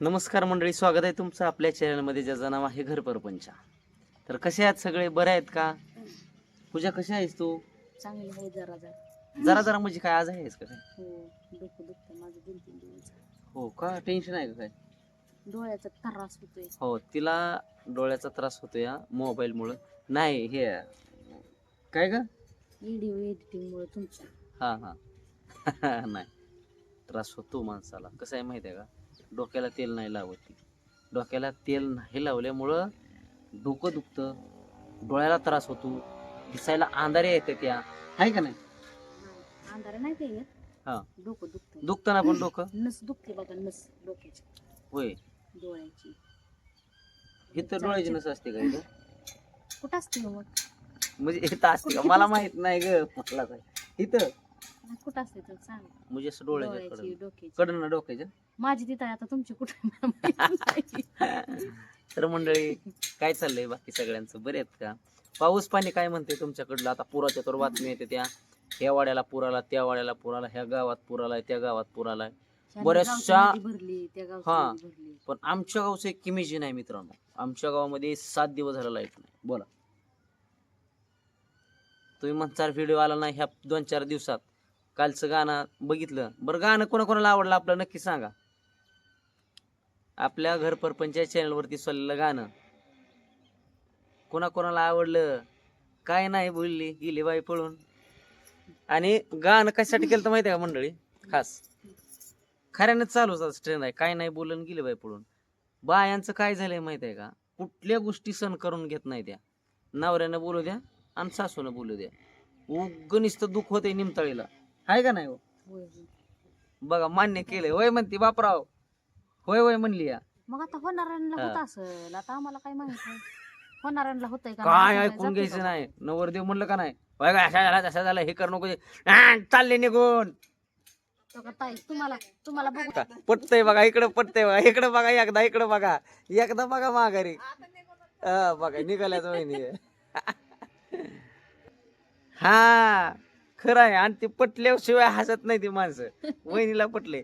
नमस्कार मंडळी स्वागत आहे तुमचं आपल्या चॅनलमध्ये ज्याचं नाव आहे घर परपंचा. तर कसे आहेत सगळे? बरे आहेत का? पूजा कशी आहेस तू? चांगली आहे जरा जरा. जरा जरा म्हणजे काय आज आहेस का काय? हो डोकं दुखतं माझं दोन तीन दिवस हो का? टेन्शन आहे का काय? डोळ्याचा त्रास होतोय. हो तिला डोळ्याचा त्रास होतो या मोबाईलमुळं. नाही हे काय का व्हिडिओ एडिटिंग मुळे तुमच्या हां हां. नाही त्रास होतो माणसाला. कसं आहे माहिती आहे का? डोक्याला तेल नाही लावत. ती डोक्याला तेल नाही लावल्यामुळं डोकं दुखतं डोळ्याला त्रास होतो दिसायला अंधारे येते त्या. आहे का नाही? अंधारा नाही ते हा. येत डोकं दुखतं. दुखतं ना पण डोकं? नस दुखते बघा नस डोक्याची. होय. डोळ्याची. इथं डोळ्याची नस असते का इथं? कुठं असते हो मग? म्हणजे इथं असते का? मला माहीत नाही ग मला काय इथं? कुठं असते तर सांग. म्हणजे असं डोळ्याच्या डोळ्याची कडं डोक्याची. कडं ना डोक्याच्या? माझी तिथं आहे, आता तुमची कुठं आहे मला माहीत नाही. तर मंडळी काय चाललंय बाकी सगळ्यांचं? बरे आहेत का? पाऊस पाणी काय म्हणते तुमच्याकडलं? आता पुराच्या तर बातमी येते त्या. ह्या वाड्याला पुराला त्या वाड्याला पुराला ह्या गावात पुरालाय त्या गावात पुरालाय ह्या बऱ्याचशा- गावची नदी भरली त्या गावची हा. नदी भरली. पण आमच्या गावचं एक किमेजी नाही मित्रांनो. आमच्या गावामध्ये सात दिवस झाला लाइट नाही बोला. तुम्ही म्हणता व्हिडिओ आला नाही ह्या दोन चार दिवसात. कालचं गाणं बघितलं. बरं गाणं कोणाकोणाला आवडलं आपलं नक्की सांगा. आपल्या घर परपंचायत चॅनलवरती चाललेलं गाणं. कोणाकोणाला आवडलं? काय नाही बोलली गेली बाई पळून. आणि गाणं कशासाठी केलं तर माहिती आहे का मंडळी? खास. खऱ्यानं चालूच ट्रेंड आहे. काय नाही बोलून गेले बाई पळून. बायांचं काय झालंय माहिती आहे का? कुठल्या गोष्टी सण करून घेत नाही त्या. नवऱ्यानं बोलू द्या आणि सासूनं बोलू द्या. उगनिस्त नुसतं दुःख होते निमताळीला. आहे का नाही हो? बघा मान्य केलंय. होय म्हणते बापराव. होय होय म्हणली या. मग आता होणाऱ्यांना. होत असेल. आता आम्हाला काय माहीत नाही होणाऱ्यांना होतंय का काय नाही? ऐकून जाते घ्यायचं का? नाही? नवरदेव म्हणलं का नाही? होय का? असा झाला तसा झाला. हे कर नको. ते. आ, चालले निघून. तो का ताई तुम्हाला तुम्हाला बघू पटतंय बघा इकडं पटतंय बघा इकडं बघा एकदा इकडं बघा. एकदा बघा माघारी. हा, बघा निघाल्याच वहिनी हा. खरं आहे आणि ते पटल्याशिवाय हसत नाही ती माणसं. वहिनीला पटले.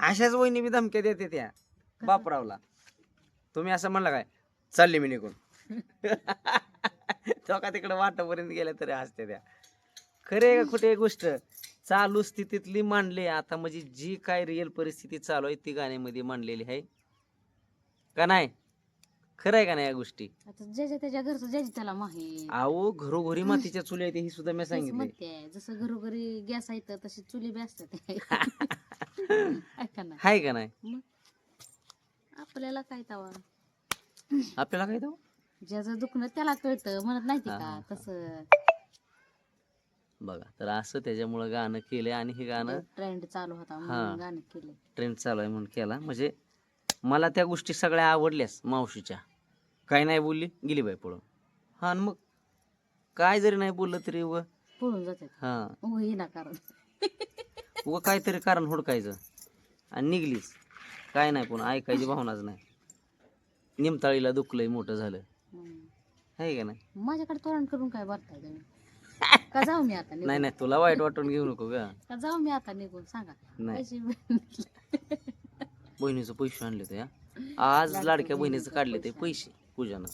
अशाच वहिनी बी धमक्या देते त्या बापरावला. तुम्ही असं म्हणला काय? चालली मी निघून. तो का तिकडे वाटापर्यंत गेल्या तरी हसते त्या. खरे का कुठे गोष्ट? चालू स्थितीतली मांडली. आता म्हणजे जी काय रिअल परिस्थिती चालू आहे ती गाण्यामध्ये मांडलेली आहे. का नाही? खरं आहे का नाही या गोष्टी? आता ज्याच्या त्याच्या घरचं ज्याची त्याला माहीत अहो घरोघरी मातीच्या चुल्या आहेत हे सुद्धा मी तेच सांगितले. म्हणते जसं घरोघरी गॅस आहे तर तशी चुली बी असतात ऐका ना. हाय का नाही? मग? आपल्याला काय तवा? आपल्याला काय तो ज्याचं दुखणं त्याला कळतं म्हणत नाही ते का? हा. तसं. बघा तर असं त्याच्यामुळं गाणं केलंय आणि हे गाणं ट्रेंड चालू होता हा. म्हणून गाणं केलं ट्रेंड चालू आहे म्हणून केला. म्हणजे मला त्या गोष्टी सगळ्या आवडल्यास मावशीच्या. काय नाही बोलली गेली बाई पळून हा आणि मग? काय जरी नाही बोललं तरी व? पळून जातात. हा. ना कारण. व काहीतरी कारण हुडकायचं. आणि निघलीच. काय नाही पण ऐकायची भावनाच नाही. निमताळीला दुखलंय मोठं झालं. हम्म. आहे का नाही? माझ्याकडे तोरण करून काय तुम्ही? का जाऊ मी आता निघून? नाही नाही तुला वाईट वाटून घेऊ नको ग. का जाऊ मी आता निघून? सांगा. नाही. पैसे. बहिणीचं पैसे आणले ते आज लाडक्या बहिणीचं काढले ते पैसे. पूजानं.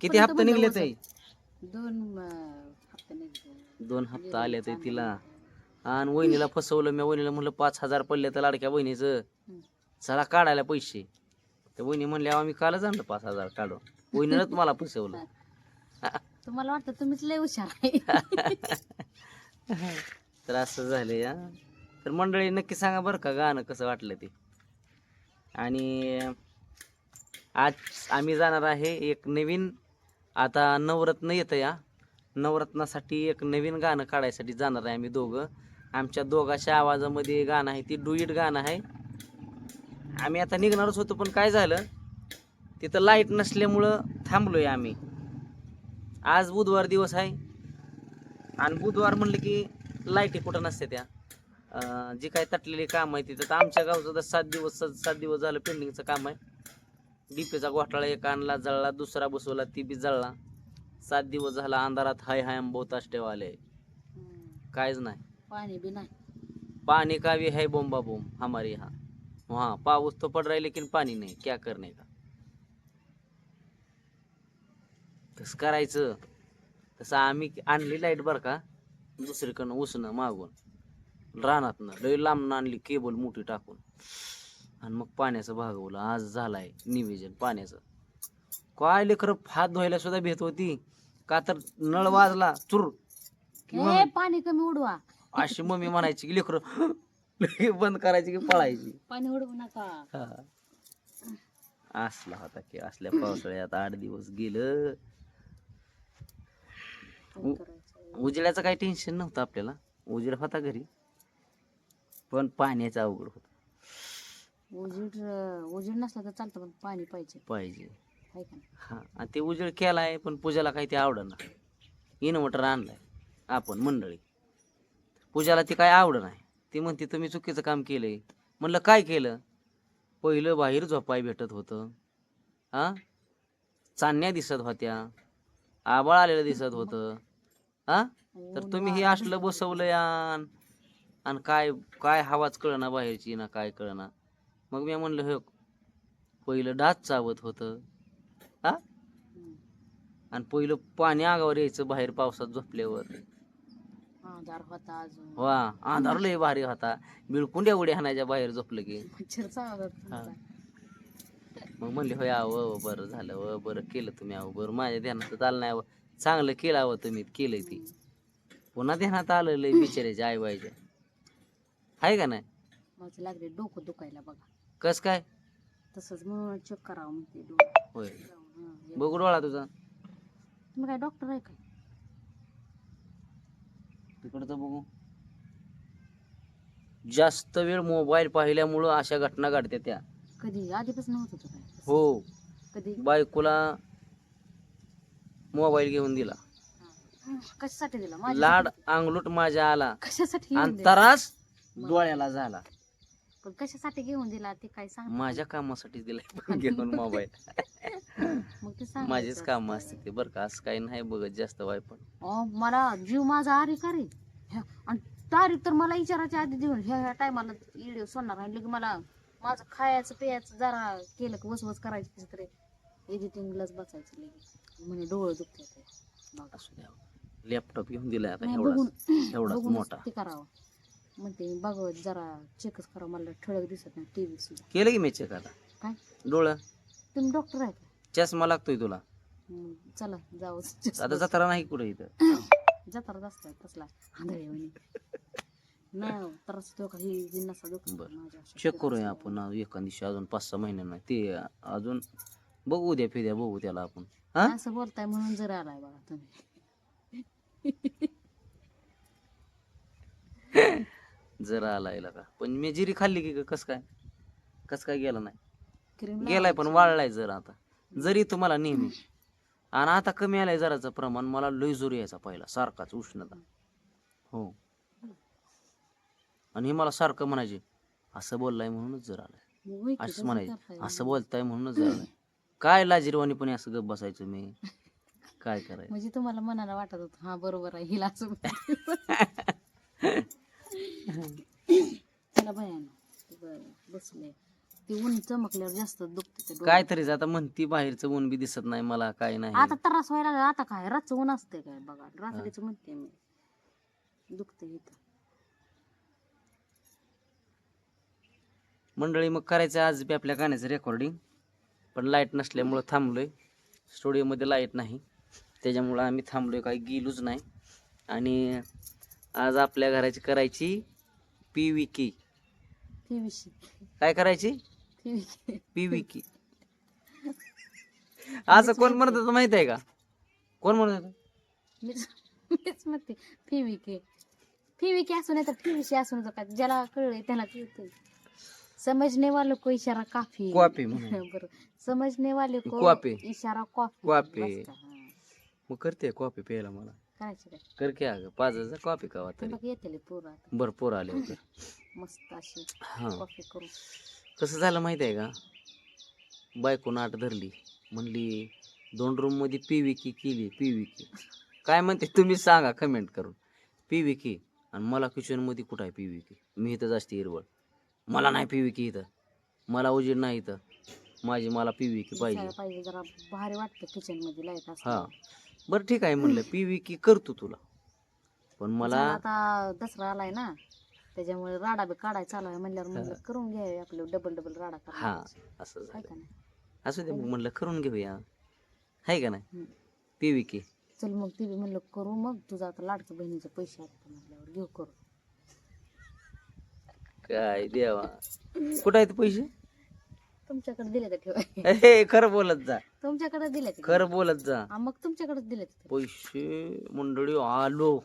किती हप्ते निघले? ते दोन हप्ते दोन हप्ता आले ते तिला. आणि वहिनीला फसवलं मी वहिनीला म्हणलं पाच हजार पडले तर लाडक्या बहिणीचं. चला काढायला पैसे. तर वहिनी म्हणले आम्ही कालच आणलं पाच हजार काढून. वहिनीनंच मला फसवलं. तुम्हाला वाटतं तुम्हीच लय हुशार आहे. तर असं झालं या तर मंडळी नक्की सांगा बरं का गाणं कसं वाटलं ते? आणि आज आम्ही जाणार आहे एक नवीन आता नवरत्न येतं या. नवरत्नासाठी एक नवीन गाणं काढायसाठी जाणार आहे आम्ही दोघं. आमच्या दोघाच्या आवाजामध्ये गाणं आहे ती डुईट गाणं आहे. आम्ही आता निघणारच होतो पण काय झालं तिथं लाइट नसल्यामुळं थांबलो आहे आम्ही. आज बुधवार दिवस आहे. आणि बुधवार म्हणलं की लाईटी कुठं नसते त्या जी काय तटलेली काम आहे तिथं. तर आमच्या गावचं तर सात दिवस सात दिवस झालं पेंडिंगचं काम आहे. डीपेचा घोटाळा एक आणला जळला दुसरा बसवला ती बी जळला. सात दिवस झाला अंधारात हाय हाय बहुत ठेवाले. कायच नाही. पाणी बी नाही. पाणी का भी है बोंबा बोम हमारे यहाँ हाँ पाऊस तो पड़ रहा है लेकिन पाणी नाही. क्या करणे का? तसं करायचं? तसं आम्ही आणली लाइट बरं का? दुसरीकडनं उसणं मागून. रानातनं लय लांबनं आणली केबल मोठी टाकून. आणि मग पाण्याचं भागवलं. आज झालाय निवेदन पाण्याचं. काय लेकर हात धुवायला सुद्धा भेट होती. का तर नळ वाजला चुर. हे पाणी कमी उडवा. अशी मम्मी म्हणायची की लेकर बंद करायची की पळायची. पाणी उडवू नका. हा. असला होता की असल्या पावसाळ्यात आठ दिवस गेलं? उजेडाचं काही टेन्शन नव्हतं आपल्याला. उजेड होता घरी. पण पाण्याचं अवघड होत. उजीड उजीड नसला तर चालतं पण पाणी पाहिजे. पाहिजे. हाय का नाही? हा आणि ते उजेड केलाय पण पूजाला काही ते आवडना इन्व्हर्टर आणलाय आपण मंडळी. पूजाला ते काय आवड नाही. ती म्हणते तुम्ही चुकीचं काम केलंय. म्हणलं काय केलं? पहिलं बाहेर झोपाय भेटत होतं. हा? चांदण्या दिसत होत्या. आबाळ आलेलं दिसत होतं. हा? तर तुम्ही हे असलं बसवलं यान. आणि काय काय हवाच कळना बाहेरची ना काय कळना मग मी म्हणलं हे पहिलं डास चावत होतं हा. आणि पहिलं पाणी आगावर यायचं बाहेर पावसात झोपल्यावर आधार होता अजून वा अंधार लय भारी होता बिळकुंड्या उड्या हाणायच्या बाहेर झोपलं की मच्छर चावत हा. होता. मग म्हणले होय आव बरं झालं व बरं केलं तुम्ही आव बरं माझ्या ध्यानात आलं नाही. चांगलं केलं आव तुम्ही केलंय ती पुन्हा ध्यानात आलं लय बिचारायच्या आई बायच्या आहे का नाही? माझं लागले डोकं दुखायला बघा. कस काय? तसंच मग चेक करावं म्हणते डोकं. होय. जाऊन, हा. बघू डोळा तुझा. तुम्ही काय डॉक्टर आहे का तिकडचं बघू. जास्त वेळ मोबाईल पाहिल्यामुळं अशा घटना घडत्या त्या. कधी? आधीपासून होत होतं काय? हो. कधी? बायकोला मोबाईल घेऊन दिला. हा. कशासाठी दिला? लाड. अंगलूट माझ्या आला. कशासाठी घेऊन आणि दिला? तरास डोळ्याला झाला. पण कशासाठी घेऊन दिला ते काय सांग. माझ्या कामासाठी दिलाय घेऊन मोबाईल मग ते सांग माझेच काम असते ते बरं का असं काही नाही बघत जास्त वाय पण. मला जीव माझा आरे का रे ह्या- आणि तारीख तर मला विचारायच्या आधी देऊन ह्या ह्या टायमाला व्हिडिओ सोडणार आणि लगे मला माझं खायचं प्यायचं जरा केलं की वसवस करायचं कसं तरी. एडिटिंगलाच बसायचं लगे. म्हणे डोळं दुखते. असू द्या. लॅपटॉप घेऊन दिलाय आता नाही, एवढा बघून एवढाच बघूनच मोठा. ते करावं. म्हणते बघ जरा चेकच करा मला ठळक दिसत नाही टीव्ही सुद्धा केलं की मी चेक आता? काय? डोळं? तुम्ही डॉक्टर आहे का? चष्मा लागतोय तुला. मग चला जाऊ. आता जत्रा नाही कुठे इथं? जत्रा असतात तसला. आंधळे म्हणे नाही त्रास तो काही जिन्नसा दुखत बरं. माझ्या अशा चेक करूया. आपण एका दिवशी अजून पाच सहा महिन्यांना ते अजून बघू द्या फिद्या बघू त्याला आपण. हा? असं बोलताय म्हणून जर आलाय बघा तुम्ही. जरा आला याला का? पण मी जिरी खाल्ली की कस काय? कस काय गेला नाही? क्रीम गेलाय पण वाळलाय जरा आता. जरी तुम्हाला नेहमी. आणि आता कमी आलाय जराचं प्रमाण मला लय जोर यायचा पहिला सारखाच उष्णता. हो. आणि हे मला सारखं म्हणायचे असं बोललाय म्हणूनच जर आलाय. असं म्हणायचे असं बोलताय म्हणूनच जर आलाय. काय लाजिरवाणी पण असं गप बसायचं मी. काय करायचं? म्हणजे तुम्हाला मनाला वाटत होत हा बरोबर आहे हिला असं त्याला भयान बसले ते ऊन चमकल्यावर जास्त दुखते ते डोळं. काय तरीच आता म्हणती बाहेरचं ऊन बी दिसत नाही मला काय नाही. आता त्रास व्हायला लागला. आता काय रातचं ऊन असते काय बघा. रात्रीचं म्हणते मी. दुखते इथं. मंडळी मग करायचं आज बी आपल्या गाण्याचं रेकॉर्डिंग पण लाइट नसल्यामुळं थांबलोय. स्टुडिओमध्ये लाइट नाही. त्याच्यामुळं आम्ही थांबलोय काही गेलोच नाही. आणि आज आपल्या घराची करायची पी व्ही की. तेवीसशे काय करायची? तेवीसशे पी व्ही की. असं कोण म्हणत होतं माहीत आहे का? कोण म्हणत होतं? मीच म्हणते फिविके फिविके असू नाही तर फिविशी असू नका का ज्याला कळलंय त्याला कळतंय. समझने वाले को इशारा काफी. कॉपी म्हणून. बरं. समझने वाले को कॉपी. इशारा कॉफी कॉफी. बस का, हा. मग करते कॉपी प्यायला मला. करायचं काय? कर की अगं पाच हजार कॉपी कावा तरी. बघ येते पोरं आता. बरं पोर आले होते. मस्त अशी हां. कॉफी करून कसं झालं माहिती आहे का? बायको नाट धरली. म्हणली दोन रूममध्ये पी की केली पी की काय म्हणते तुम्ही सांगा कमेंट करून. पी की आणि मला किचनमध्ये कुठं आहे पी की मी इथंच असते हिरवळ. मला नाही पी की इथं. मला उजीड नाही तर माझी मला पीव्ही की पाहिजे दिसायला पाहिजे. जरा भारी वाटतं किचनमध्ये लाइट हा. बरं ठीक आहे म्हणलं. पीव्ही की करतो तुला. पण मला आता दसरा आलाय ना त्याच्यामुळे राडा बी काढायचा चालू आहे. म्हणल्यावर म्हणलं. करून घ्या आपलं डबल डबल राडा हा करा असं झालं. का नाही? असू दे मग म्हणलं करून घेऊया. आहे का नाही? हम्म. पीव्ही की. चल मग ती बी म्हणलं करू मग तुझा आता लाडक्या बहिणीचे पैसे आहेत म्हटल्यावर घेऊ करू काय देवा. कुठं आहेत पैसे? तुमच्याकडे दिले तर ठेवा. हे खरं बोलत जा. तुमच्याकडे दिले खरं बोलत जा. मग तुमच्याकडेच दिले पैसे मंडळी आलो.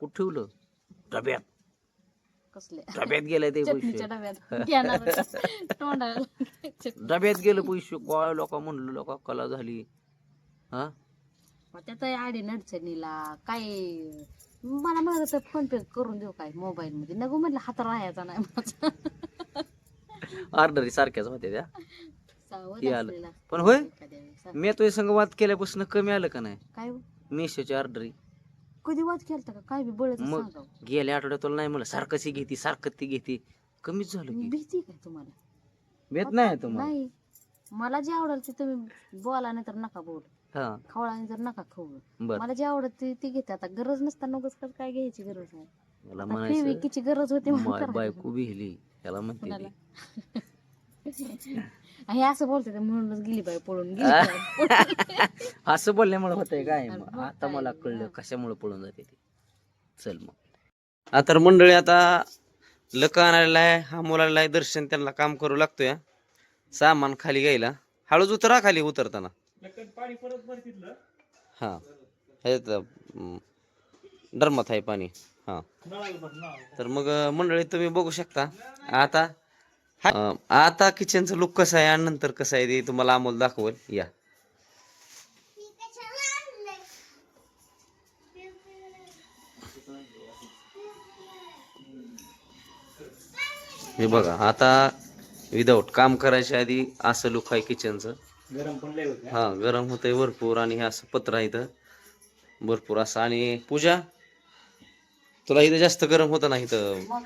कुठं ठेवलं? डब्यात. कसले? डब्यात गेले ते पैसे. डब्यात. डब्यात गेलं पैसे. काय लोक म्हणलं लोक कला झाली. हा? त्यात आडी अडचणीला काय? मला म्हणत फोन पे करून देऊ काय मोबाईल मध्ये नको म्हटलं हात राहायचा नाही माझा. ऑर्डरी सारख्याच होत्या त्या. हे आलं. पण होय. मी तुझ्या संग वाद केल्यापासून कमी आलं का नाही? काय हो? मेशोची ऑर्डरी कधी वाद केलता का? काय बी बळच मग सांगावं. गेल्या आठवड्यात तुला नाही म्हणलं सारखंच ही घेते सारखं ती घेते. कमीच झालं की. भीती काय तुम्हाला? भेट नाही तुम्हाला? नाही. मला जे आवडेल ते तुम्ही बोला नाही तर नका बोल. हा. खवळा नाही तर नका खवळ. बर. मला जे आवडत ते ते घेते. आता गरज नसताना उगाच काय घ्यायची गरज आहे मला म्हणायचं फेविकीची गरज होती म्हणून माय करायचं. बायको बिहली त्याला म्हणते ती. हे असं बोलते म्हणूनच गेली बाई पळून गेली बाई. असं बोलल्यामुळे होतंय काय मग? आता मला कळलं हा. कशामुळे पळून जाते ती. चल मग. आता मंडळी आता लक आणायला आहे हा मुलाला आहे दर्शन त्यांना काम करू लागतोय. सामान खाली घ्यायला. हळूच उतरा खाली उतरताना. हा ह्याच्यात अं, डरमत आहे पाणी. हा. तर मग मंडळी तुम्ही बघू शकता. आता अं, आता किचनचं लुक कसं आहे आणि नंतर कसं आहे ते तुम्हाला अमोल दाखवल. या. हे बघा आता विदाऊट काम करायच्या आधी असं लुक आहे किचनचं गरम पण लय होते हा गरम होतंय भरपूर आणि हे असं पत्र आहे इथं. भरपूर असं. आणि पूजा तुला इथं जास्त गरम होतं ना इथं मग?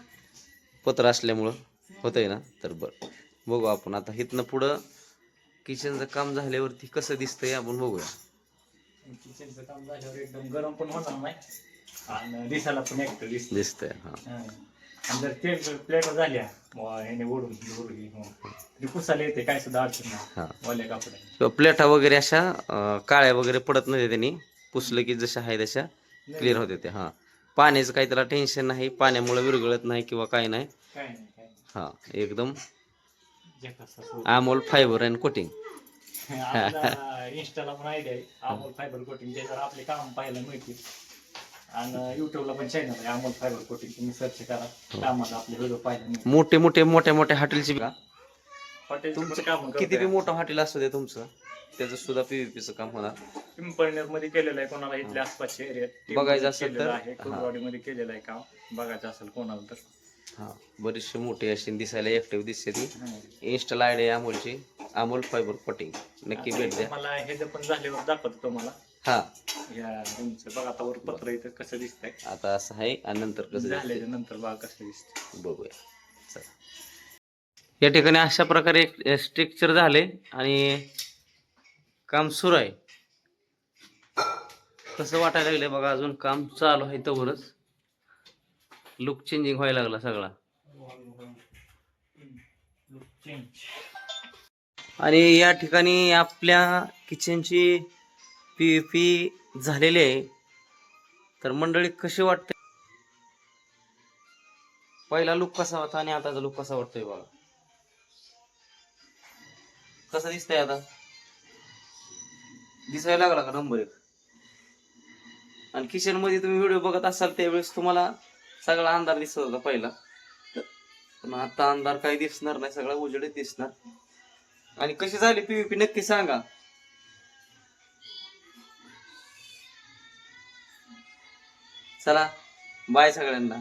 पत्र असल्यामुळं होतंय ना? तर बरं. बघू आपण आता इथनं पुढं किचनचं काम झाल्यावरती कसं दिसतंय आपण बघूया. किचनचं काम झाल्यावर एकदम गरम पण होणार नाही. आणि दिसायला पण एक दिसत दिसतंय. हा. आणि जर ते प्लेट झाल्या मग ह्याने ओढून ओढली मग पुसायला येते काय सुद्धा अडचण हा. नाही ओल्या कपड्या किंवा प्लेटा वगैरे अशा अं, काळ्या वगैरे पडत नाही त्यांनी. पुसलं की जशा आहे तशा क्लिअर होते ते हा. पाण्याचं काही त्याला टेन्शन नाही पाण्यामुळे विरघळत नाही किंवा काय नाही. हा एकदम. अमोल फायबर अँड कोटिंग इंस्टाला पण आयडिया आहे अमोल फायबर कोटिंग त्याच्यावर आपले काम पाहायला मिळतील. आणि युट्यूबला पण चॅनल आहे अमोल फायबर कोटिंग तुम्ही सर्च करा. कामाला आपले व्हिडिओ पाहायला मिळतील. मोठे मोठे मोठ्या मोठ्या हॉटेलची हॉटेलचं तुमचं काम किती बी मोठं हॉटेल असू दे तुमचं. त्याचं सुद्धा पीव्हीपीचं काम होणार. पिंपळनेरमध्ये केलेलं आहे कोणाला इथल्या आसपासच्या एरियात बघायचं असेल तर- आहे कुलवाडी मध्ये केलेलं आहे काम. बघायचं असेल कोणाला तर. हा. बरीचशी मोठी अशी दिसायला ऍक्टिव्ह दिसते ती. हं. इन्स्टाला आयडी आहे अमोलची. अमोल फायबर कोटिंग नक्की भेट द्या. मला हे जे पण झाल्यावर दाखवतो तुम्हाला. हा. या रूमचं बघा आता वर पत्र इथं कसं दिसतंय. आता असं आहे आणि नंतर कसं दिसतंय? झाल्याच्यानंतर बघा कसं दिसतंय. बघूया. चला. या ठिकाणी अशा प्रकारे स्ट्रक्चर झाले आणि काम सुरू आहे. कसं वाटायला लागलंय बघा अजून काम चालू आहे तोवरच. लुक चेंजिंग व्हायला लागला सगळा. आणि या ठिकाणी आपल्या किचनची पी पी झालेली आहे. तर मंडळी कशी वाटते? पहिला लुक कसा होता आणि आताचा लुक कसा वाटतोय बघा. कसा दिसतंय आता? दिसायला लागला का नंबर एक? आणि किचनमध्ये तुम्ही व्हिडिओ बघत असाल त्यावेळेस तुम्हाला सगळा अंधार दिसत होता पहिला. पण आता अंधार काही दिसणार नाही सगळा उजेडच दिसणार. आणि कशी झाली पीव्हीपी नक्की सांगा. चला बाय सगळ्यांना.